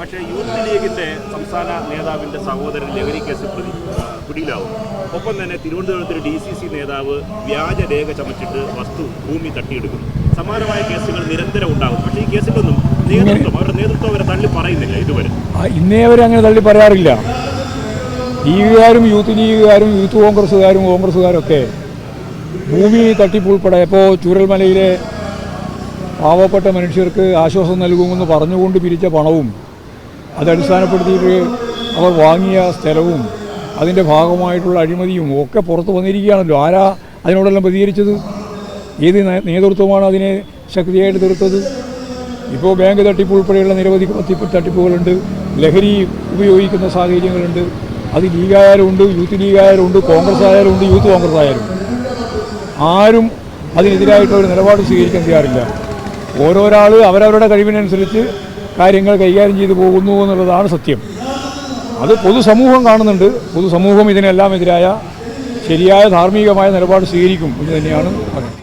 പക്ഷേ യൂത്ത് ലീഗിന്റെ സംസ്ഥാന നേതാവിന്റെ സഹോദരൻ ലഹരി കേസിൽ പ്രതി പിടിയിലാവും ഒപ്പം തന്നെ തിരുവനന്തപുരത്ത് ഡി സി സി നേതാവ് വ്യാജ രേഖ ചമച്ചിട്ട് വസ്തു ഭൂമി തട്ടിയെടുക്കുന്നു. സമാനമായ കേസുകൾ നിരന്തരം ഉണ്ടാകും പക്ഷേ ഈ കേസിലൊന്നും നേതൃത്വം അവരുടെ നേതൃത്വം അവരെ തള്ളി പറയുന്നില്ല ഇതുവരെ. ഇന്നേ അവർ അങ്ങനെ തള്ളി പറയാറില്ല. ലീഗുകാരും യൂത്ത് ലീഗുകാരും യൂത്ത് കോൺഗ്രസ്സുകാരും കോൺഗ്രസ്സുകാരും ഒക്കെ ഭൂമി തട്ടിപ്പ് ഉൾപ്പെടെ ഇപ്പോൾ ചൂരൽമലയിലെ പാവപ്പെട്ട മനുഷ്യർക്ക് ആശ്വാസം നൽകുമെന്ന് പറഞ്ഞുകൊണ്ട് പിരിച്ച പണവും അത് അടിസ്ഥാനപ്പെടുത്തിയിട്ട് അവർ വാങ്ങിയ സ്ഥലവും അതിന്റെ ഭാഗമായിട്ടുള്ള അഴിമതിയും ഒക്കെ പുറത്ത് വന്നിരിക്കുകയാണല്ലോ. ആരാ അതിനോടെല്ലാം പ്രതികരിച്ചത്? ഏത് നേതൃത്വമാണ് അതിനെ ശക്തിയായിട്ട് തീർത്തത്? ഇപ്പോൾ ബാങ്ക് തട്ടിപ്പ് ഉൾപ്പെടെയുള്ള നിരവധി തട്ടിപ്പ് തട്ടിപ്പുകളുണ്ട്. ലഹരി ഉപയോഗിക്കുന്ന സാഹചര്യങ്ങളുണ്ട്. അത് ലീഗായാലും ഉണ്ട് യൂത്ത് ലീഗായാലും ഉണ്ട് കോൺഗ്രസ് ആയാലും ഉണ്ട് യൂത്ത് കോൺഗ്രസ് ആയാലും ആരും അതിനെതിരായിട്ടുള്ള ഒരു നിലപാട് സ്വീകരിക്കാൻ തയ്യാറില്ല. ഓരോരാൾ അവരവരുടെ കഴിവിനനുസരിച്ച് കാര്യങ്ങൾ കൈകാര്യം ചെയ്തു പോകുന്നു എന്നുള്ളതാണ് സത്യം. അത് പൊതുസമൂഹം കാണുന്നുണ്ട്. പൊതുസമൂഹം ഇതിനെല്ലാം എതിരായ ശരിയായ ധാർമ്മികമായ നിലപാട് സ്വീകരിക്കും എന്ന് തന്നെയാണ് പറയുന്നത്.